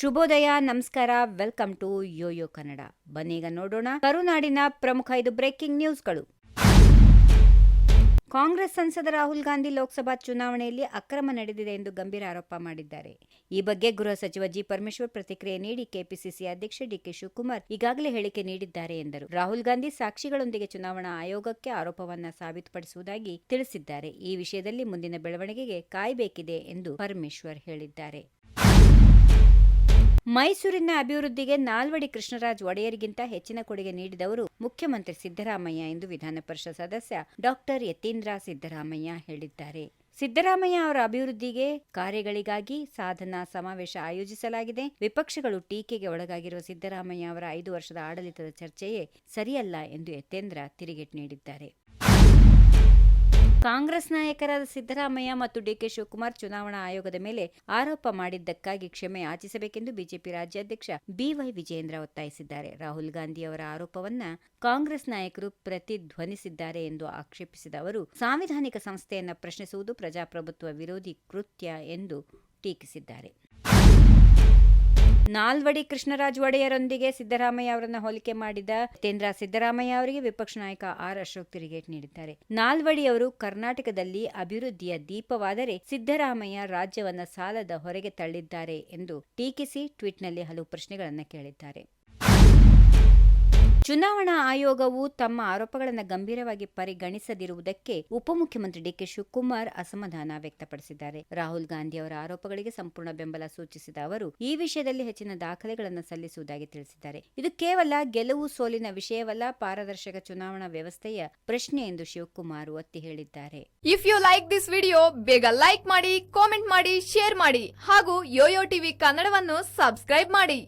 ಶುಭೋದಯ, ನಮಸ್ಕಾರ, welcome to YoYo Kannada. ಬನ್ನೀಗ ನೋಡೋಣ ಕರುನಾಡಿನ ಪ್ರಮುಖ ಐದು ಬ್ರೇಕಿಂಗ್ ನ್ಯೂಸ್ಗಳು. ಕಾಂಗ್ರೆಸ್ ಸಂಸದ ರಾಹುಲ್ ಗಾಂಧಿ ಲೋಕಸಭಾ ಚುನಾವಣೆಯಲ್ಲಿ ಅಕ್ರಮ ನಡೆದಿದೆ ಎಂದು ಗಂಭೀರ ಆರೋಪ ಮಾಡಿದ್ದಾರೆ. ಈ ಬಗ್ಗೆ ಗೃಹ ಸಚಿವ ಜಿ ಪರಮೇಶ್ವರ್ ಪ್ರತಿಕ್ರಿಯೆ ನೀಡಿ ಕೆಪಿಸಿಸಿ ಅಧ್ಯಕ್ಷ ಡಿಕೆ ಶಿವಕುಮಾರ್ ಈಗಾಗಲೇ ಹೇಳಿಕೆ ನೀಡಿದ್ದಾರೆ ಎಂದರು. ರಾಹುಲ್ ಗಾಂಧಿ ಸಾಕ್ಷಿಗಳೊಂದಿಗೆ ಚುನಾವಣಾ ಆಯೋಗಕ್ಕೆ ಆರೋಪವನ್ನ ಸಾಬೀತುಪಡಿಸುವುದಾಗಿ ತಿಳಿಸಿದ್ದಾರೆ. ಈ ವಿಷಯದಲ್ಲಿ ಮುಂದಿನ ಬೆಳವಣಿಗೆಗೆ ಕಾಯಬೇಕಿದೆ ಎಂದು ಪರಮೇಶ್ವರ್ ಹೇಳಿದ್ದಾರೆ. ಮೈಸೂರಿನ ಅಭಿವೃದ್ಧಿಗೆ ನಾಲ್ವಡಿ ಕೃಷ್ಣರಾಜ್ ಒಡೆಯರಿಗಿಂತ ಹೆಚ್ಚಿನ ಕೊಡುಗೆ ನೀಡಿದವರು ಮುಖ್ಯಮಂತ್ರಿ ಸಿದ್ದರಾಮಯ್ಯ ಎಂದು ವಿಧಾನ ಪರಿಷತ್ ಸದಸ್ಯ ಡಾಕ್ಟರ್ ಯತೀಂದ್ರ ಸಿದ್ದರಾಮಯ್ಯ ಹೇಳಿದ್ದಾರೆ. ಸಿದ್ದರಾಮಯ್ಯ ಅವರ ಅಭಿವೃದ್ಧಿಗೆ ಕಾರ್ಯಗಳಿಗಾಗಿ ಸಾಧನಾ ಸಮಾವೇಶ ಆಯೋಜಿಸಲಾಗಿದೆ. ವಿಪಕ್ಷಗಳು ಟೀಕೆಗೆ ಒಳಗಾಗಿರುವ ಸಿದ್ದರಾಮಯ್ಯ ಅವರ ಐದು ವರ್ಷದ ಆಡಳಿತದ ಚರ್ಚೆಯೇ ಸರಿಯಲ್ಲ ಎಂದು ಯತೇಂದ್ರ ತಿರುಗೇಟು ನೀಡಿದ್ದಾರೆ. ಕಾಂಗ್ರೆಸ್ ನಾಯಕರಾದ ಸಿದ್ದರಾಮಯ್ಯ ಮತ್ತು ಡಿಕೆ ಶಿವಕುಮಾರ್ ಚುನಾವಣಾ ಆಯೋಗದ ಮೇಲೆ ಆರೋಪ ಮಾಡಿದ್ದಕ್ಕಾಗಿ ಕ್ಷಮೆ ಯಾಚಿಸಬೇಕೆಂದು ಬಿಜೆಪಿ ರಾಜ್ಯಾಧ್ಯಕ್ಷ ಬಿವೈ ವಿಜಯೇಂದ್ರ ಒತ್ತಾಯಿಸಿದ್ದಾರೆ. ರಾಹುಲ್ ಗಾಂಧಿ ಅವರ ಆರೋಪವನ್ನ ಕಾಂಗ್ರೆಸ್ ನಾಯಕರು ಪ್ರತಿಧ್ವನಿಸಿದ್ದಾರೆ ಎಂದು ಆಕ್ಷೇಪಿಸಿದ ಅವರು, ಸಾಂವಿಧಾನಿಕ ಸಂಸ್ಥೆಯನ್ನು ಪ್ರಶ್ನಿಸುವುದು ಪ್ರಜಾಪ್ರಭುತ್ವ ವಿರೋಧಿ ಕೃತ್ಯ ಎಂದು ಟೀಕಿಸಿದ್ದಾರೆ. ನಾಲ್ವಡಿ ಕೃಷ್ಣರಾಜ್ ಒಡೆಯರೊಂದಿಗೆ ಸಿದ್ದರಾಮಯ್ಯ ಅವರನ್ನ ಹೋಲಿಕೆ ಮಾಡಿದ ಕೇಂದ್ರ ಸಿದ್ದರಾಮಯ್ಯ ಅವರಿಗೆ ವಿಪಕ್ಷ ನಾಯಕ ಆರ್ ಅಶೋಕ್ ತಿರುಗೇಟ್ ನೀಡಿದ್ದಾರೆ. ನಾಲ್ವಡಿ ಅವರು ಕರ್ನಾಟಕದಲ್ಲಿ ಅಭಿವೃದ್ಧಿಯ ದೀಪವಾದರೆ ಸಿದ್ದರಾಮಯ್ಯ ರಾಜ್ಯವನ್ನ ಸಾಲದ ಹೊರಗೆ ತಳ್ಳಿದ್ದಾರೆ ಎಂದು ಟೀಕಿಸಿ ಟ್ವೀಟ್ನಲ್ಲಿ ಹಲವು ಪ್ರಶ್ನೆಗಳನ್ನು ಕೇಳಿದ್ದಾರೆ. ಚುನಾವಣಾ ಆಯೋಗವು ತಮ್ಮ ಆರೋಪಗಳನ್ನು ಗಂಭೀರವಾಗಿ ಪರಿಗಣಿಸದಿರುವುದಕ್ಕೆ ಉಪಮುಖ್ಯಮಂತ್ರಿ ಡಿಕೆ ಶಿವಕುಮಾರ್ ಅಸಮಾಧಾನ ವ್ಯಕ್ತಪಡಿಸಿದ್ದಾರೆ. ರಾಹುಲ್ ಗಾಂಧಿ ಅವರ ಆರೋಪಗಳಿಗೆ ಸಂಪೂರ್ಣ ಬೆಂಬಲ ಸೂಚಿಸಿದ ಅವರು, ಈ ವಿಷಯದಲ್ಲಿ ಹೆಚ್ಚಿನ ದಾಖಲೆಗಳನ್ನು ಸಲ್ಲಿಸುವುದಾಗಿ ತಿಳಿಸಿದ್ದಾರೆ. ಇದು ಕೇವಲ ಗೆಲುವು ಸೋಲಿನ ವಿಷಯವಲ್ಲ, ಪಾರದರ್ಶಕ ಚುನಾವಣಾ ವ್ಯವಸ್ಥೆಯ ಪ್ರಶ್ನೆ ಎಂದು ಶಿವಕುಮಾರ್ ಒತ್ತಿ ಹೇಳಿದ್ದಾರೆ. If you like this video ಬೇಗ ಲೈಕ್ ಮಾಡಿ ಕಾಮೆಂಟ್ ಮಾಡಿ ಶೇರ್ ಮಾಡಿ ಹಾಗೂ ಯೋಯೋ ಟಿವಿ ಕನ್ನಡವನ್ನು ಸಬ್ಸ್ಕ್ರೈಬ್ ಮಾಡಿ.